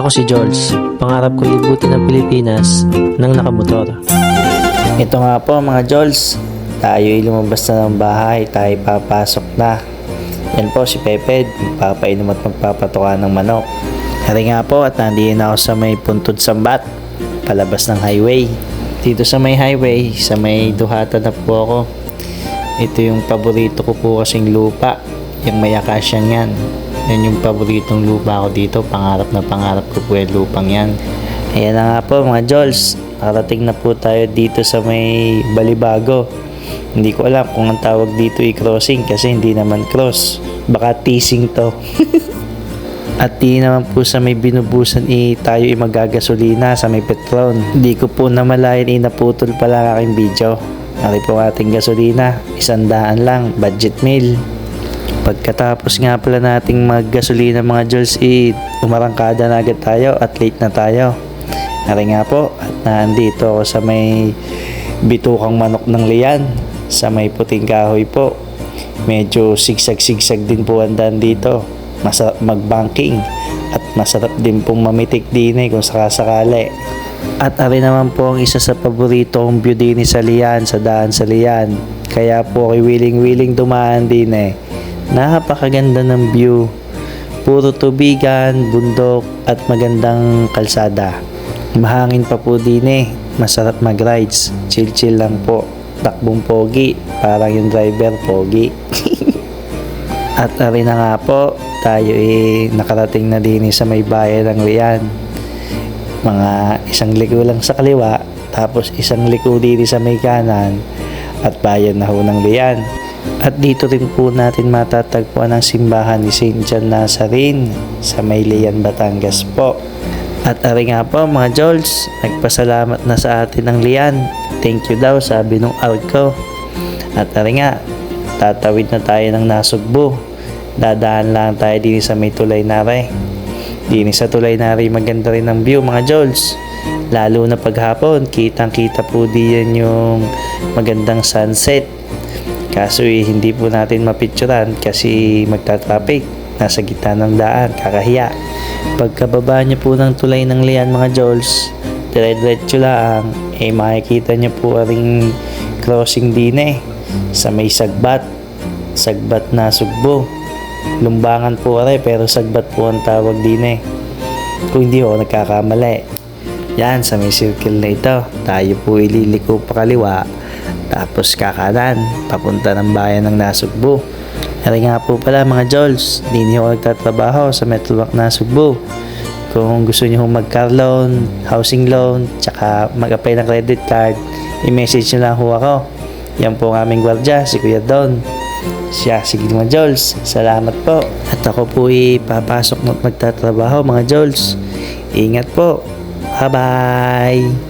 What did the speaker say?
Ako si Jules. Pangarap ko libutin ang Pilipinas nang nakamotor. Ito nga po mga Jols, tayo ay lumabas na ng bahay, tayo papasok na. Yan po si Peped, magpapainom at magpapatuka ng manok. Hari nga po at nandiyan ako sa may puntod sambat, palabas ng highway. Dito sa may highway, sa may duhatan na po ako. Ito yung paborito ko po kasing lupa, yung may akasyang yan. Yan yung paboritong lupa ko dito, pangarap na pangarap ko po yung lupang yan. Ayan na nga po mga Jols, nakarating na po tayo dito sa may Balibago. Hindi ko alam kung ang tawag dito ay crossing kasi hindi naman cross. Baka teasing to. At di naman po sa may binubusan eh, tayo ay magagasolina sa may Petron. Hindi ko po namalayan eh, naputol pala ang aking video. Ari po ating gasolina, isang daan lang, budget meal. Pagkatapos nga pala nating maggasolina mga Jules, eh, umarangkada na agad tayo at late na tayo. Ari nga po, at nandito ako sa may bitukang manok ng liyan, sa may puting kahoy po. Medyo sigsag-sigsag din po ang daan dito. Masarap mag-banking at masarap din pong mamitik din eh kung sakasakali. At ari naman po ang isa sa paborito kong view din sa liyan, sa daan sa liyan. Kaya po ako'y willing-willing dumaan din eh. Napakaganda ng view. Puro tubigan, bundok at magandang kalsada. Mahangin pa po din eh. Masarap mag-rides. Chill-chill lang po. Takbong pogi. Parang yung driver pogi. At ari na nga po, tayo eh nakarating na din sa may bayan ng Lian. Mga isang liko lang sa kaliwa, tapos isang liko din sa may kanan at bayan na ho ng Lian. At dito rin po natin matatagpuan ang simbahan ni St. John Nazarene sa may Lian, Batangas po. At ari nga po mga Jols, nagpasalamat na sa atin ng Lian. Thank you daw sabi nung out ko. At ari nga, tatawid na tayo ng Nasugbo. Dadaan lang tayo din sa may tulay nare. Din sa tulay nare maganda rin ang view mga Jols. Lalo na paghapon, kitang kita po diyan yung magandang sunset. Kaso eh, hindi po natin mapicturan kasi magta-traffic. Nasa gitna ng daan, kakahiya. Pagkababa niyo po ng tulay ng lian mga Jols, dire-diretso lang, eh makikita niyo po aring crossing din eh, sa may sagbat, sagbat na sugbo. Lumbangan po are pero sagbat po ang tawag din eh. Kung hindi ako nagkakamali. Yan, sa may circle na ito, tayo po ililiko pa kaliwa, tapos kakanan, papunta ng bayan ng Nasugbo. Kaya nga po pala mga Jols, di niyo ako nagtatrabaho sa Metrobank Nasugbo. Kung gusto niyo mag-car loan, housing loan, tsaka mag-apply ng credit card, i-message niyo lang ho ako. Yan po ang aming gwardya, si Kuya Don. Siya, sige mga Jols, salamat po. At ako po ay papasok at magtatrabaho mga Jols. Ingat po. Bye-bye!